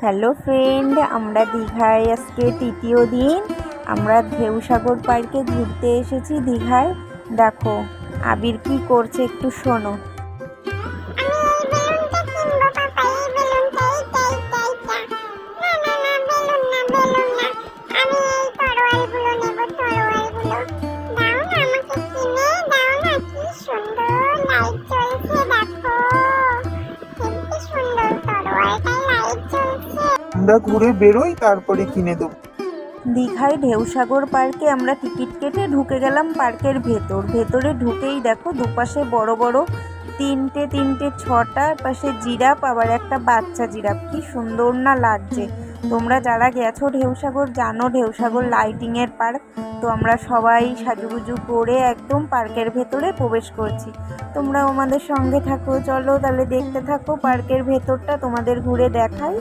Hello friend, আমরা দীঘায় আজকে তৃতীয় দিন। আমরা ঢেউসাগর পার্কে ঘুরতে এসেছি দীঘায়। দেখো, আবির কি করছে একটু শোনো। আমরা ঘুরে বেরোই, তারপরে কিনে দেবো। দীঘায় ঢেউসাগর পার্কে আমরা টিকিট কেটে ঢুকে গেলাম পার্কের ভেতর। ভেতরে ঢুকেই দেখো দুপাশে বড় বড় তিনটে তিনটে, ছটা, পাশে জিরাপ আবার একটা বাচ্চা জিরাপ কি সুন্দর না লাগছে। তোমরা যারা গেছো ঢেউসাগর, জানো ঢেউসাগর লাইটিংয়ের পার্ক তো আমরা সবাই সাজুগুজু করে একদম পার্কের ভেতরে প্রবেশ করছি। তোমরাও আমাদের সঙ্গে থাকো। চলো তাহলে দেখতে থাকো পার্কের ভেতরটা, তোমাদের ঘুরে দেখাই।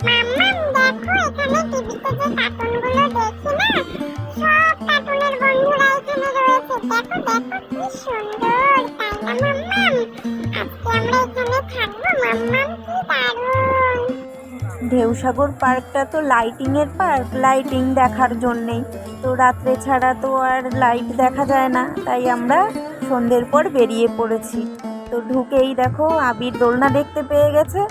ঢেউসাগর পার্কটা তো লাইটিংয়ের পার্ক লাইটিং দেখার জন্যেই। তো রাত্রে ছাড়া তো আর লাইট দেখা যায় না, তাই আমরা সন্ধ্যের পর বেরিয়ে পড়েছি। তো ঢুকেই দেখো, আবির দোলনা দেখতে পেয়ে গেছে।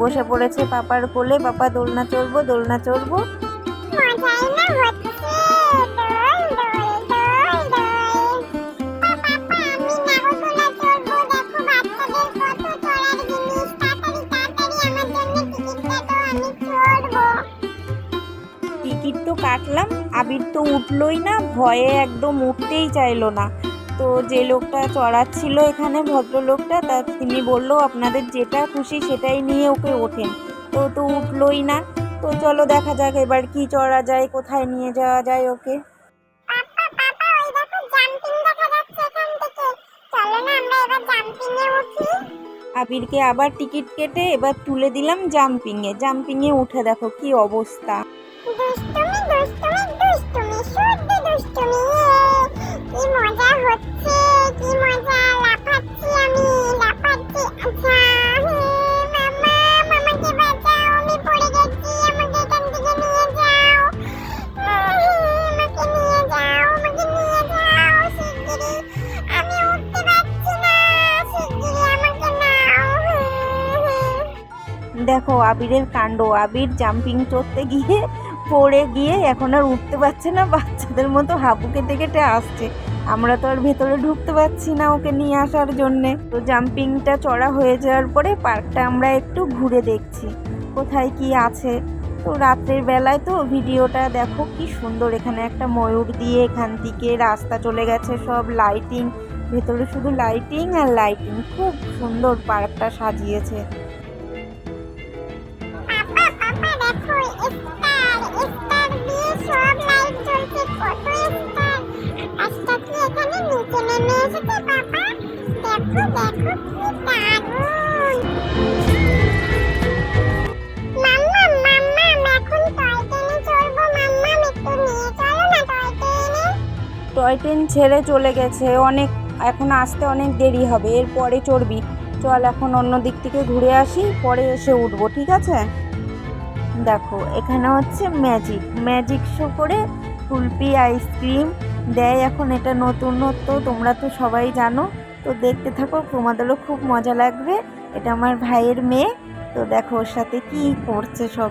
বসে পড়েছে পাপার কোলে, পাপা, দোলনা চড়বো দোলনা চড়বো। কাটলাম আবির তো উঠলোই না ভয়ে একদম উঠতেই চাইলো না। তো যে লোকটা চড়াচ্ছিল এখানে ভদ্রলোকটা তা তিনি বলল আপনাদের যেটা খুশি সেটাই নিয়ে ওকে ওঠেন। তো তো উঠলোই না। তো চলো দেখা যাক এবার কি চড়া যায় কোথায় নিয়ে যাওয়া যায় ওকে। আবিরকে আবার টিকিট কেটে এবার তুলে দিলাম জাম্পিংয়ে। জাম্পিংয়ে উঠে দেখো কি অবস্থা। দেখো আবিরের কাণ্ড, আবির জাম্পিং চড়তে গিয়ে পড়ে গিয়ে এখন আর উঠতে পারছে না, বাচ্চাদের মতো হাবু কেটে কেটে আসছে। আমরা তো আর ভেতরে ঢুকতে পারছি না ওকে নিয়ে আসার জন্যে। তো জাম্পিংটা চড়া হয়ে যাওয়ার পরে পার্কটা আমরা একটু ঘুরে দেখছি, কোথায় কি আছে। তো রাত্রের বেলায় তো ভিডিওটা দেখো কি সুন্দর, এখানে একটা ময়ূর দিয়ে এখান থেকে রাস্তা চলে গেছে, সব লাইটিং ভেতরে শুধু লাইটিং আর লাইটিং খুব সুন্দর পার্কটা সাজিয়েছে। টয় টয় ট্রেন ছেড়ে চলে গেছে। অনেক, এখন আসতে অনেক দেরি হবে। এরপরে চড়বি। চল এখন অন্য দিক থেকে ঘুরে আসি, পরে এসে উঠবো, ঠিক আছে? দেখো, এখানে হচ্ছে ম্যাজিক ম্যাজিক শো করে কুলপি আইসক্রিম। দেয় এখন এটা নতুনত্ব তোমরা তো সবাই জানো। তো দেখতে থাকো, তোমাদেরও খুব মজা লাগবে। এটা আমার ভাইয়ের মেয়ে। তো দেখো, ওর সাথে কি করছে সব।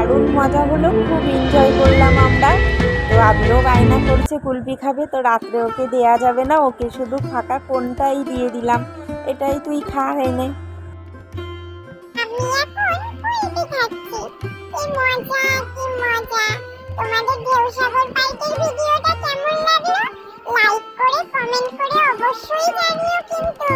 দারুণ মজা হলো, খুব এনজয় করলাম আমরা। তো আপনিও বায়না করছে, কুলপি খাবে, তো রাত্রে ওকে দেয়া যাবে না, ওকে শুধু ফাঁকা কোনটাই দিয়ে দিলাম। এটাই তুই খা, এনে। নে লাইক করে, কমেন্ট করে অবশ্যই জানিও কিন্তু।